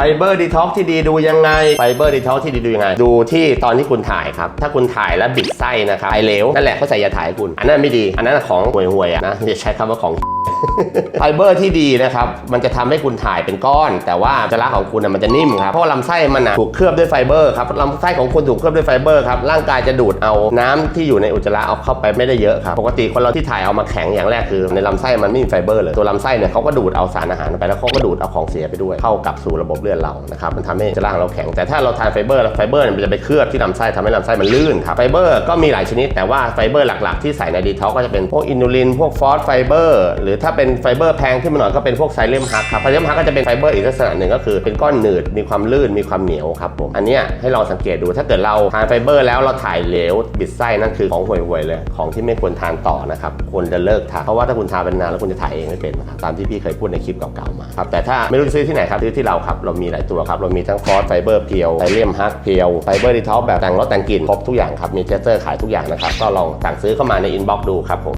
ไฟเบอร์ดีท็อกที่ดีดูยังไงไฟเบอร์ดีท็อกที่ดีดูยังไง ดูที่ตอนที่คุณถ่ายครับ ถ้าคุณถ่ายแล้วบิดไส้นะครับไอเลวนั่นแหละเขาใส่ยาถ่ายคุณ อันนั้นไม่ดี อันนั้นของห่วยๆอะนะอย่าใช้คำว่าของ ไฟเบอร์ที่ดีนะครับ มันจะทำให้คุณถ่ายเป็นก้อน แต่ว่าอุจจาระของคุณมันจะนิ่มครับ เพราะลำไส้มันถูกเคลือบด้วยไฟเบอร์ครับลำไส้ของคุณถูกเคลือบด้วยไฟเบอร์ครับ ร่างกายจะดูดเอาน้ำที่อยู่ในอุจจาระเอาเข้าไปไม่ได้เยอะครับ ปกติคนเราที่ถ่ายเอามาแข็งอย่างแรกคือ ในลำไส้มันไม่มีไฟเบอร์เลย ตัวลำไส้เนี่ยเขาก็ดูดเอาสารอาหารไปแล้วเขาก็ดูดเอาของเสียไปด้วย เข้ากับสู่ระบบเลือดเรา นะครับ มันทำให้อุจจาระเราแข็ง แต่ถ้าเราทานไฟเบอร์ไฟเบอร์เนี่ยมันจะไปเคลือบที่ลำไส้ทำให้ลำไส้มันลื่นครับ ไฟเบอร์ก็มีหลายชนิด แต่ว่าไฟเบอร์หลัก ๆ ที่ใส่ในดีท็อกก็จะเป็นพวกอินูลิน พวกฟอสไฟเบอร์หรือถ้าาเป็นไฟเบอร์แพงขึ้นมาหน่อยก็เป็นพวกไซเลมฮักครับไซเลมฮักก็จะเป็นไฟเบอร์อีกลักษณะหนึ่งก็คือเป็นก้อนหนืดมีความลื่นมีความเหนียวครับผมอันนี้ให้เราสังเกตดูถ้าเกิดเราทานไฟเบอร์แล้วเราถ่ายเหลวบิดไส้นั่นคือของห่วยๆเลยของที่ไม่ควรทานต่อนะครับควรจะเลิกทานเพราะว่าถ้าคุณทานเป็นนานแล้วคุณจะถ่ายเองไม่เป็นนะครับตามที่พี่เคยพูดในคลิปเก่าๆมาครับแต่ถ้าไม่รู้จะซื้อที่ไหนครับซื้อที่เราครับเรามีหลายตัวครับเรามีทั้งฟอสไฟเบอร์เพียวไซเลมฮักเพียวไฟเบอร์ดีท็อกแบบแต่งรสแต่งกลิ่นครบทุกอย่างครับมีเทสเตอร์ขายทุกอย่างนะครับก็ลองสั่งซื้อเข้ามาในอินบ็อกซ์ดูครับผม